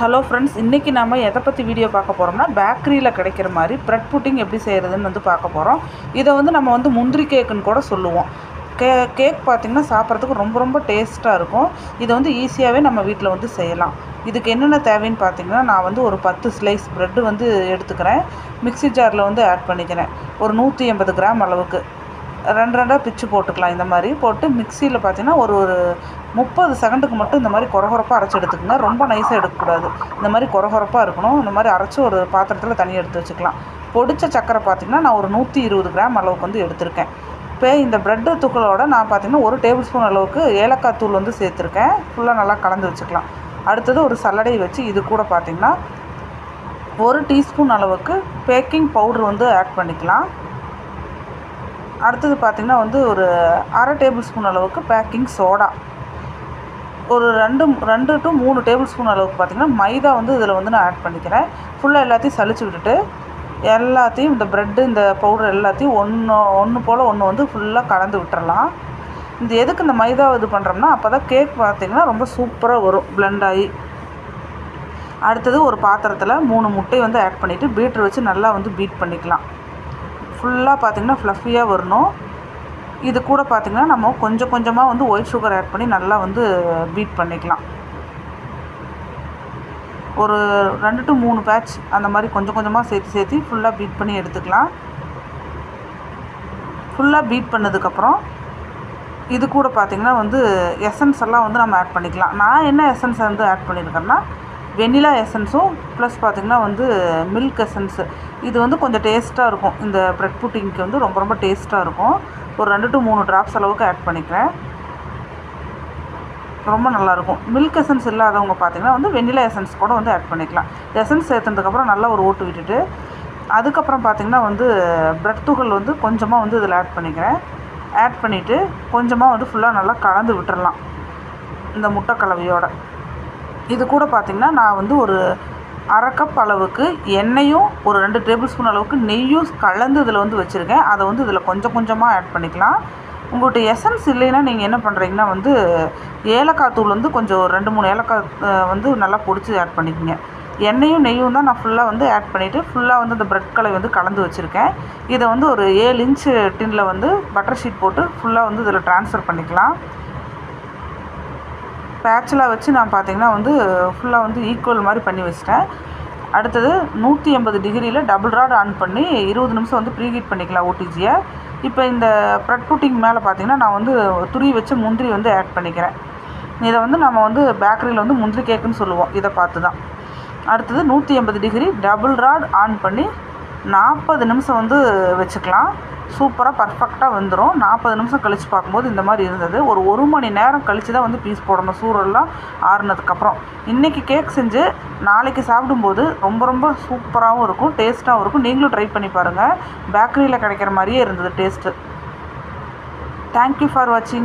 Hello friends இன்றைக்கி நம்ம எதை பற்றி வீடியோ பார்க்க போகிறோம்னா பேக்கரியில் கிடைக்கிற மாதிரி ப்ரெட் புட்டிங் எப்படி செய்கிறதுன்னு வந்து பார்க்க போகிறோம் இதை வந்து நம்ம வந்து முந்திரி கேக்குன்னு கூட சொல்லுவோம். கே கேக் பார்த்திங்கன்னா சாப்பிட்றதுக்கு ரொம்ப ரொம்ப டேஸ்ட்டாக இருக்கும். இதை வந்து ஈஸியாகவே நம்ம வீட்டில் வந்து செய்யலாம். இதுக்கு என்னென்ன தேவைன்னு பார்த்தீங்கன்னா நான் வந்து ஒரு பத்து ஸ்லைஸ் ப்ரெட்டு வந்து எடுத்துக்கிறேன். மிக்ஸி ஜாரில் வந்து ஆட் பண்ணிக்கிறேன். ஒரு நூற்றி எண்பது கிராம் அளவுக்கு. ரெண்டு ரெண்டாக பிச்சு போட்டுக்கலாம். இந்த மாதிரி போட்டு மிக்சியில் பார்த்தீங்கன்னா ஒரு ஒரு முப்பது செகண்டுக்கு மட்டும் இந்த மாதிரி கொரகொரப்பாக அரைச்சி எடுத்துக்கோங்க. ரொம்ப நைஸாக எடுக்கக்கூடாது. இந்த மாதிரி கொரகொரப்பாக இருக்கணும். இந்த மாதிரி அரைச்சி ஒரு பாத்திரத்தில் தனியாக எடுத்து வச்சுக்கலாம். பொடிச்ச சக்கரை பார்த்திங்கன்னா நான் ஒரு நூற்றி இருபது கிராம் அளவுக்கு வந்து எடுத்திருக்கேன். இப்போ இந்த ப்ரெட்டு தூக்களோட நான் பார்த்திங்கன்னா ஒரு டேபிள் ஸ்பூன் அளவுக்கு ஏலக்காய் தூள் வந்து சேர்த்துருக்கேன். ஃபுல்லாக நல்லா கலந்து வச்சுக்கலாம். அடுத்தது ஒரு சல்லடை வச்சு இது கூட பார்த்திங்கன்னா ஒரு டீஸ்பூன் அளவுக்கு பேக்கிங் பவுட்ரு வந்து ஆட் பண்ணிக்கலாம். அடுத்தது பார்த்திங்கன்னா வந்து ஒரு அரை டேபிள் ஸ்பூன் அளவுக்கு பேக்கிங் சோடா. ஒரு ரெண்டு ரெண்டு டு மூணு டேபிள் ஸ்பூன் அளவுக்கு பார்த்திங்கன்னா மைதா வந்து இதில் வந்து நான் ஆட் பண்ணிக்கிறேன். ஃபுல்லாக எல்லாத்தையும் சளிச்சு விட்டுட்டு எல்லாத்தையும் இந்த ப்ரெட்டு இந்த பவுடர் எல்லாத்தையும் ஒன்று ஒன்று போல் ஒன்று வந்து ஃபுல்லாக கலந்து விட்டுறலாம். இந்த எதுக்கு இந்த மைதா இது பண்ணுறோம்னா அப்போ தான் கேக் பார்த்திங்கன்னா ரொம்ப சூப்பராக வரும் பிளெண்ட் ஆகி. அடுத்தது ஒரு பாத்திரத்தில் மூணு முட்டை வந்து ஆட் பண்ணிவிட்டு பீட்ரு வச்சு நல்லா வந்து பீட் பண்ணிக்கலாம். ஃபுல்லாக பார்த்திங்கன்னா ஃப்ளஃபியாக வரணும். இது கூட பார்த்திங்கன்னா நம்ம கொஞ்சம் கொஞ்சமாக வந்து ஒயிட் சுகர் ஆட் பண்ணி நல்லா வந்து பீட் பண்ணிக்கலாம். ஒரு ரெண்டு டு மூணு பேட்ச் அந்த மாதிரி கொஞ்சம் கொஞ்சமாக சேர்த்து சேர்த்து ஃபுல்லாக பீட் பண்ணி எடுத்துக்கலாம். ஃபுல்லாக பீட் பண்ணதுக்கப்புறம் இது கூட பார்த்திங்கன்னா வந்து எசன்ஸ் எல்லாம் வந்து நம்ம ஆட் பண்ணிக்கலாம். நான் என்ன எசன்ஸ் வந்து ஆட் பண்ணியிருக்கேன்னா வெண்ணிலா எசன்ஸும் ப்ளஸ் பார்த்திங்கன்னா வந்து மில்க் எசன்ஸு இது வந்து கொஞ்சம் டேஸ்ட்டாக இருக்கும். இந்த ப்ரெட் புட்டிங்க்கு வந்து ரொம்ப ரொம்ப டேஸ்ட்டாக இருக்கும். ஒரு ரெண்டு டு மூணு ட்ராப்ஸ் அளவுக்கு ஆட் பண்ணிக்கிறேன். ரொம்ப நல்லாயிருக்கும் மில்க் எசன்ஸ் இல்லாதவங்க பார்த்திங்கன்னா வந்து வெண்ணிலா எசன்ஸ் கூட வந்து ஆட் பண்ணிக்கலாம். எசன்ஸ் சேர்த்ததுக்கப்புறம் நல்லா ஒரு ஓட்டு விட்டுட்டு அதுக்கப்புறம் பார்த்திங்கன்னா வந்து ப்ரெட் துகள் வந்து கொஞ்சமாக வந்து இதில் ஆட் பண்ணிக்கிறேன். ஆட் பண்ணிவிட்டு கொஞ்சமாக வந்து ஃபுல்லாக நல்லா கலந்து விட்டுடலாம் இந்த முட்டை கலவையோட. இது கூட பார்த்திங்கன்னா நான் வந்து ஒரு அரை கப் அளவுக்கு எண்ணெயும் ஒரு ரெண்டு டேபிள் ஸ்பூன் அளவுக்கு நெய்யும் கலந்து இதில் வந்து வச்சுருக்கேன். அதை வந்து இதில் கொஞ்சம் கொஞ்சமாக ஆட் பண்ணிக்கலாம். உங்கள்கிட்ட எசன்ஸ் இல்லைன்னா நீங்கள் என்ன பண்ணுறீங்கன்னா வந்து ஏலக்காய் தூள் வந்து கொஞ்சம் ரெண்டு மூணு ஏலக்காய் வந்து நல்லா பொடிச்சு ஆட் பண்ணிக்கோங்க. எண்ணெயும் நெய்யும் தான் நான் ஃபுல்லாக வந்து ஆட் பண்ணிவிட்டு ஃபுல்லாக வந்து அந்த ப்ரெட் கலை வந்து கலந்து வச்சுருக்கேன். இதை வந்து ஒரு ஏழு இன்ச்சு டின்னில் வந்து பட்டர் ஷீட் போட்டு ஃபுல்லாக வந்து இதில் ட்ரான்ஸ்ஃபர் பண்ணிக்கலாம். பேட்சலாக வச்சு நான் பார்த்திங்கன்னா வந்து ஃபுல்லாக வந்து ஈக்குவல் மாதிரி பண்ணி வச்சிட்டேன். அடுத்தது நூற்றி எண்பது டிகிரியில் டபுள் ராட் ஆன் பண்ணி இருபது நிமிஷம் வந்து ப்ரீஹீட் பண்ணிக்கலாம் ஓடிஜியை இப்போ இந்த ப்ரெட் புட்டிங் மேலே பார்த்திங்கன்னா நான் வந்து துரி வச்சு முந்திரி வந்து ஆட் பண்ணிக்கிறேன். இதை வந்து நம்ம வந்து பேக்கரியில் வந்து முந்திரி கேக்குன்னு சொல்லுவோம். இதை பார்த்து தான் அடுத்தது நூற்றி எண்பது டிகிரி டபுள் ராட் ஆன் பண்ணி நாற்பது நிமிஷம் வந்து வச்சுக்கலாம். சூப்பராக பர்ஃபெக்டாக வந்துடும் நாற்பது நிமிஷம் கழித்து பார்க்கும்போது இந்த மாதிரி இருந்தது. ஒரு ஒரு மணி நேரம் கழித்து தான் வந்து பீஸ் போடணும். சூரெல்லாம் ஆறுனதுக்கப்புறம். இன்றைக்கி கேக் செஞ்சு நாளைக்கு சாப்பிடும்போது ரொம்ப ரொம்ப சூப்பராகவும் இருக்கும். டேஸ்ட்டாகவும் இருக்கும். நீங்களும் ட்ரை பண்ணி பாருங்கள் பேக்கரியில் கிடைக்கிற மாதிரியே இருந்தது டேஸ்ட்டு தேங்க்யூ ஃபார் வாட்சிங்